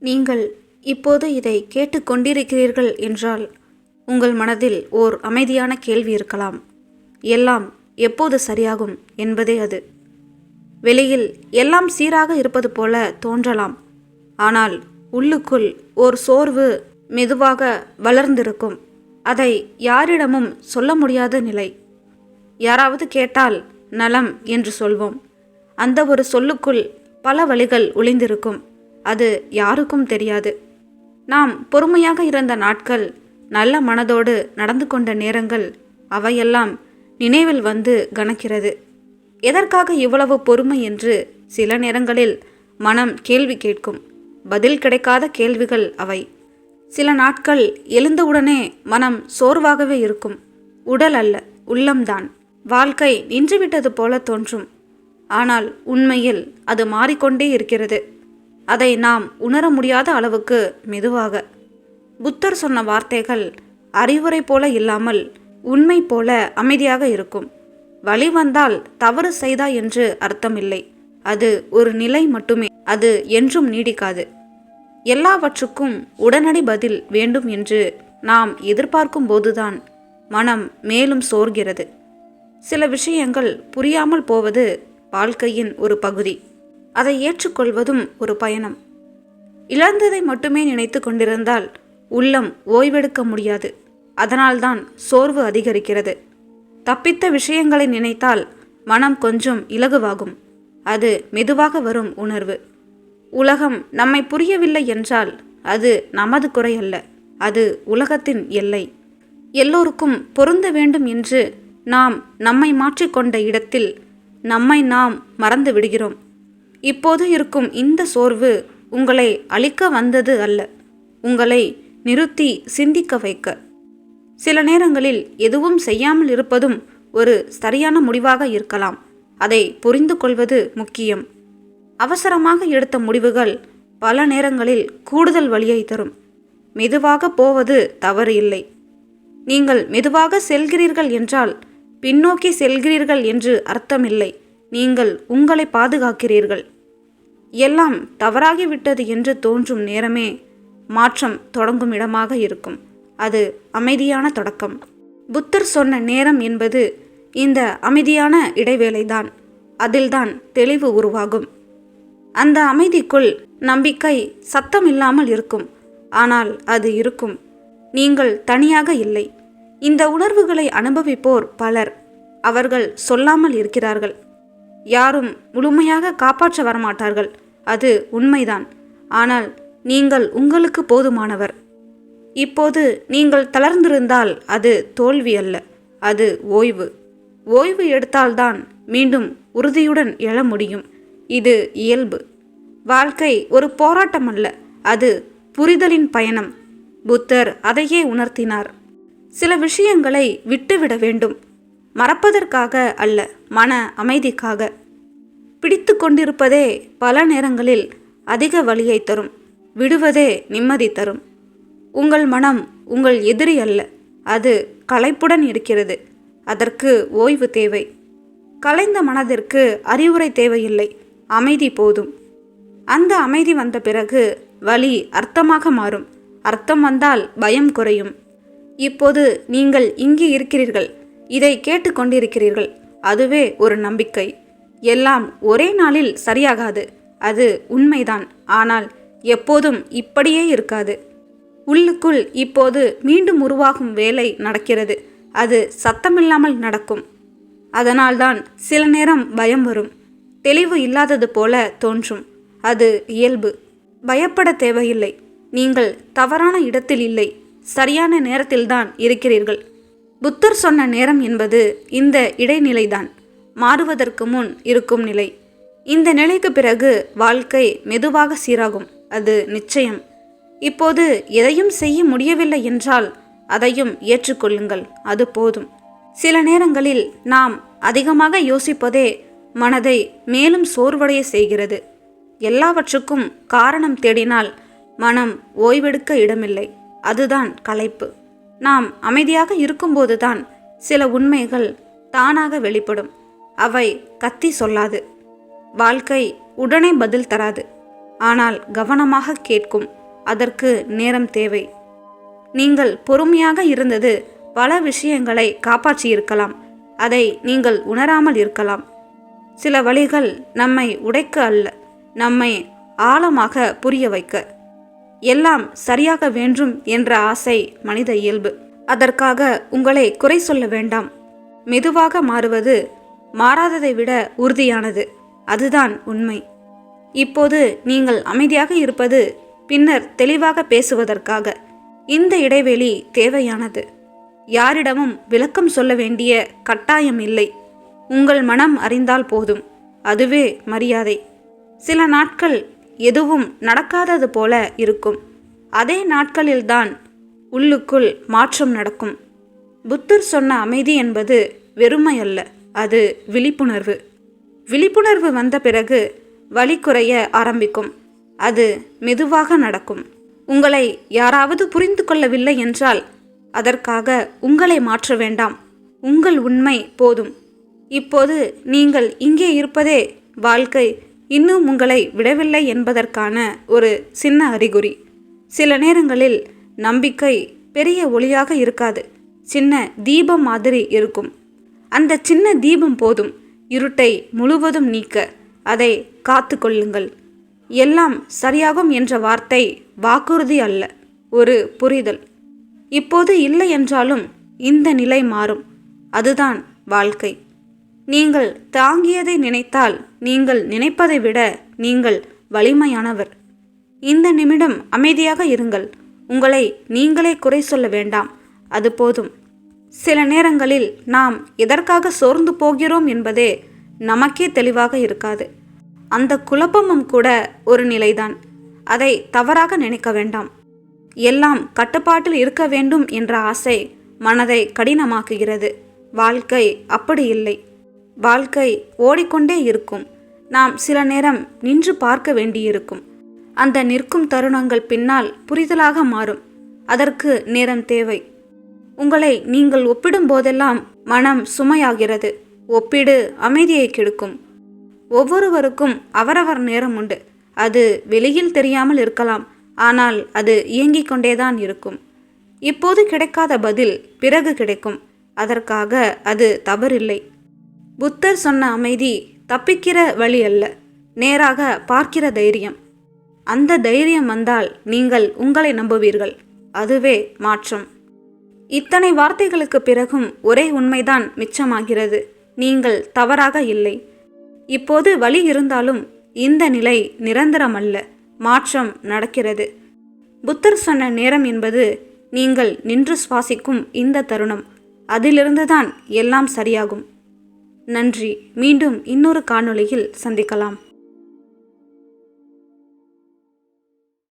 நீங்கள் இப்போது இதை கேட்டுக்கொண்டிருக்கிறீர்கள் என்றால் உங்கள் மனதில் ஓர் அமைதியான கேள்வி இருக்கலாம். எல்லாம் எப்போது சரியாகும் என்பதே அது. வெளியில் எல்லாம் சீராக இருப்பது போல தோன்றலாம். ஆனால் உள்ளுக்குள் ஓர் சோர்வு மெதுவாக வளர்ந்திருக்கும். அதை யாரிடமும் சொல்ல முடியாத நிலை. யாராவது கேட்டால் நலம் என்று சொல்வோம். அந்த ஒரு சொல்லுக்குள் பல வழிகள் ஒளிந்திருக்கும். அது யாருக்கும் தெரியாது. நாம் பொறுமையாக இருந்த நாட்கள் நல்ல மனதோடு நடந்து கொண்ட நேரங்கள் அவையெல்லாம் நினைவில் வந்து கணக்கிறது எதற்காக இவ்வளவு பொறுமை என்று சில நேரங்களில் மனம் கேள்வி கேட்கும். பதில் கிடைக்காத கேள்விகள் அவை. சில நாட்கள் எழுந்தவுடனே மனம் சோர்வாகவே இருக்கும். உடல் அல்ல உள்ளம்தான் வாழ்க்கை நின்றுவிட்டது போல தோன்றும். ஆனால் உண்மையில் அது மாறிக்கொண்டே இருக்கிறது. அதை நாம் உணர முடியாத அளவுக்கு மெதுவாக. புத்தர் சொன்ன வார்த்தைகள் அறிவுரை போல இல்லாமல் உண்மை போல அமைதியாக இருக்கும். வழி வந்தால் தவறு செய்தா என்று அர்த்தமில்லை. அது ஒரு நிலை மட்டுமே அது என்றும் நீடிக்காது. எல்லாவற்றுக்கும் உடனடி பதில் வேண்டும் என்று நாம் எதிர்பார்க்கும் போதுதான் மனம் மேலும் சோர்கிறது. சில விஷயங்கள் புரியாமல் போவது வாழ்க்கையின் ஒரு பகுதி. அதை ஏற்றுக்கொள்வதும் ஒரு பயணம். இழந்ததை மட்டுமே நினைத்து கொண்டிருந்தால் உள்ளம் ஓய்வெடுக்க முடியாது. அதனால்தான் சோர்வு அதிகரிக்கிறது. தப்பித்த விஷயங்களை நினைத்தால் மனம் கொஞ்சம் இலகுவாகும். அது மெதுவாக வரும் உணர்வு. உலகம் நம்மை புரியவில்லை என்றால் அது நமது குறை அல்ல. அது உலகத்தின் எல்லை. எல்லோருக்கும் பொருந்த வேண்டும் என்று நாம் நம்மை மாற்றிக்கொண்ட இடத்தில் நம்மை நாம் மறந்து விடுகிறோம். இப்போது இருக்கும் இந்த சோர்வு உங்களை அழிக்க வந்தது அல்ல. உங்களை நிறுத்தி சிந்திக்க வைக்க. சில நேரங்களில் எதுவும் செய்யாமல் இருப்பதும் ஒரு சரியான முடிவாக இருக்கலாம். அதை புரிந்து கொள்வது முக்கியம். அவசரமாக எடுத்த முடிவுகள் பல நேரங்களில் கூடுதல் வழியை தரும். மெதுவாக போவது தவறு இல்லை. நீங்கள் மெதுவாக செல்கிறீர்கள் என்றால் பின்னோக்கி செல்கிறீர்கள் என்று அர்த்தமில்லை நீங்கள் உங்களை பாதுகாக்கிறீர்கள். எல்லாம் தவறாகிவிட்டது என்று தோன்றும் நேரமே மாற்றம் தொடங்கும் இடமாக இருக்கும். அது அமைதியான தொடக்கம். புத்தர் சொன்ன நேரம் என்பது இந்த அமைதியான இடைவேளைதான். அதில்தான் தெளிவு உருவாகும். அந்த அமைதிக்குள் நம்பிக்கை சத்தம் இல்லாமல் இருக்கும். ஆனால் அது இருக்கும். நீங்கள் தனியாக இல்லை. இந்த உணர்வுகளை அனுபவிப்போர் பலர். அவர்கள் சொல்லாமல் இருக்கிறார்கள். யாரும் முழுமையாக காப்பாற்ற வரமாட்டார்கள். அது உண்மைதான். ஆனால் நீங்கள் உங்களுக்கு போதுமானவர். இப்போது நீங்கள் தளர்ந்திருந்தால் அது தோல்வி அல்ல அது ஓய்வு. ஓய்வு எடுத்தால்தான் மீண்டும் உறுதியுடன் எழ முடியும். இது இயல்பு. வாழ்க்கை ஒரு போராட்டம் அல்ல அது புரிதலின் பயணம். புத்தர் அதையே உணர்த்தினார். சில விஷயங்களை விட்டுவிட வேண்டும். மறப்பதற்காக அல்ல மன அமைதிக்காக. பிடித்து கொண்டிருப்பதே பல நேரங்களில் அதிக வழியை தரும் விடுவதே நிம்மதி தரும். உங்கள் மனம் உங்கள் எதிரி அல்ல அது களைப்புடன் இருக்கிறது அதற்கு ஓய்வு தேவை. கலைந்த மனதிற்கு அறிவுரை தேவையில்லை அமைதி போதும். அந்த அமைதி வந்த பிறகு வழி அர்த்தமாக மாறும் அர்த்தம் வந்தால் பயம் குறையும். இப்போது நீங்கள் இங்கே இருக்கிறீர்கள் இதை கேட்டுக்கொண்டிருக்கிறீர்கள். அதுவே ஒரு நம்பிக்கை. எல்லாம் ஒரே நாளில் சரியாகாது. அது உண்மைதான். ஆனால் எப்போதும் இப்படியே இருக்காது. உள்ளுக்குள் இப்போது மீண்டும் உருவாகும் வேலை நடக்கிறது. அது சத்தமில்லாமல் நடக்கும். அதனால்தான் சில நேரம் பயம் வரும். தெளிவு இல்லாதது போல தோன்றும். அது இயல்பு. பயப்பட தேவையில்லை. நீங்கள் தவறான இடத்தில் இல்லை. சரியான நேரத்தில்தான் இருக்கிறீர்கள். புத்தர் சொன்ன நேரம் என்பது இந்த இடைநிலைதான். மாறுவதற்கு முன் இருக்கும் நிலை. இந்த நிலைக்கு பிறகு வாழ்க்கை மெதுவாக சீராகும். அது நிச்சயம். இப்போது எதையும் செய்ய முடியவில்லை என்றால் அதையும் ஏற்றுக்கொள்ளுங்கள். அது போதும். சில நேரங்களில் நாம் அதிகமாக யோசிப்பதே மனதை மேலும் சோர்வடைய செய்கிறது. எல்லாவற்றுக்கும் காரணம் தேடினால் மனம் ஓய்வெடுக்க இடமில்லை. அதுதான் களைப்பு. நாம் அமைதியாக இருக்கும்போதுதான் சில உண்மைகள் தானாக வெளிப்படும். அவை கத்தி சொல்லாது. வாழ்க்கை உடனே பதில் தராது. ஆனால் கவனமாக கேட்கும். அதற்கு நேரம் தேவை. நீங்கள் பொறுமையாக இருந்தது பல விஷயங்களை காப்பாற்றியிருக்கலாம். அதை நீங்கள் உணராமல் இருக்கலாம். சில வழிகள் நம்மை உடைக்க அல்ல. நம்மை ஆழமாக புரிய வைக்க. எல்லாம் சரியாக வேண்டும் என்ற ஆசை மனித இயல்பு. அதற்காக உங்களை குறை சொல்ல வேண்டாம். மெதுவாக மாறுவது மாறாததை விட உறுதியானது. அதுதான் உண்மை. இப்போது நீங்கள் அமைதியாக இருப்பது பின்னர் தெளிவாக பேசுவதற்காக. இந்த இடைவெளி தேவையானது. யாரிடமும் விளக்கம் சொல்ல வேண்டிய கட்டாயம் இல்லை. உங்கள் மனம் அறிந்தால் போதும். அதுவே மரியாதை. சில நாட்கள் எதுவும் நடக்காதது போல இருக்கும். அதே நாட்களில்தான் உள்ளுக்குள் மாற்றம் நடக்கும். புத்தர் சொன்ன அமைதி என்பது வெறுமை அல்ல அது விழிப்புணர்வு. விழிப்புணர்வு வந்த பிறகு வலி குறைய ஆரம்பிக்கும். அது மெதுவாக நடக்கும். உங்களை யாராவது புரிந்து கொள்ளவில்லை என்றால் அதற்காக உங்களை மாற்ற வேண்டாம். உங்கள் உண்மை போதும். இப்போது நீங்கள் இங்கே இருப்பதே வாழ்க்கை இன்னும் உங்களை விடவில்லை என்பதற்கான ஒரு சின்ன அறிகுறி. சில நேரங்களில் நம்பிக்கை பெரிய ஒளியாக இருக்காது. சின்ன தீபம் மாதிரி இருக்கும். அந்த சின்ன தீபம் போதும். இருட்டை முழுவதும் நீக்க அதை காத்து கொள்ளுங்கள். எல்லாம் சரியாகும் என்ற வார்த்தை வாக்குறுதி அல்ல. ஒரு புரிதல். இப்போது இல்லை என்றாலும் இந்த நிலை மாறும். அதுதான் வாழ்க்கை. நீங்கள் தாங்கியதை நினைத்தால் நீங்கள் நினைப்பதை விட நீங்கள் வலிமையானவர். இந்த நிமிடம் அமைதியாக இருங்கள். உங்களை நீங்களே குறை சொல்ல வேண்டாம். அது போதும். சில நேரங்களில் நாம் எதற்காக சோர்ந்து போகிறோம் என்பதே நமக்கே தெளிவாக இருக்காது. அந்த குழப்பமும் கூட ஒரு நிலைதான். அதை தவறாக நினைக்க வேண்டாம். எல்லாம் கட்டுப்பாட்டில் இருக்க வேண்டும் என்ற ஆசை மனதை கடினமாக்குகிறது. வாழ்க்கை அப்படி இல்லை. வாழ்க்கை ஓடிக்கொண்டே இருக்கும். நாம் சில நேரம் நின்று பார்க்க வேண்டியிருக்கும். அந்த நிற்கும் தருணங்கள் பின்னால் புரிதலாக மாறும். அதற்கு நேரம் தேவை. உங்களை நீங்கள் ஒப்பிடும் போதெல்லாம் மனம் சுமையாகிறது. ஒப்பிடு அமைதியை கெடுக்கும். ஒவ்வொருவருக்கும் அவரவர் நேரம் உண்டு. அது வெளியில் தெரியாமல் இருக்கலாம். ஆனால் அது இயங்கிக் கொண்டேதான் இருக்கும். இப்போது கிடைக்காத பதில் பிறகு கிடைக்கும். அதற்காக அது தவறில்லை. புத்தர் சொன்ன அமைதி தப்பிக்கிற வழி அல்ல. நேராக பார்க்கிற தைரியம். அந்த தைரியம் வந்தால் நீங்கள் உங்களை நம்புவீர்கள். அதுவே மாற்றம். இத்தனை வார்த்தைகளுக்கு பிறகும் ஒரே உண்மைதான் மிச்சமாகிறது. நீங்கள் தவறாக இல்லை. இப்போது வழி இருந்தாலும் இந்த நிலை நிரந்தரமல்ல. மாற்றம் நடக்கிறது. புத்தர் சொன்ன நேரம் என்பது நீங்கள் நின்று சுவாசிக்கும் இந்த தருணம். அதிலிருந்துதான் எல்லாம் சரியாகும். நன்றி. மீண்டும் இன்னொரு காணொளியில் சந்திக்கலாம்.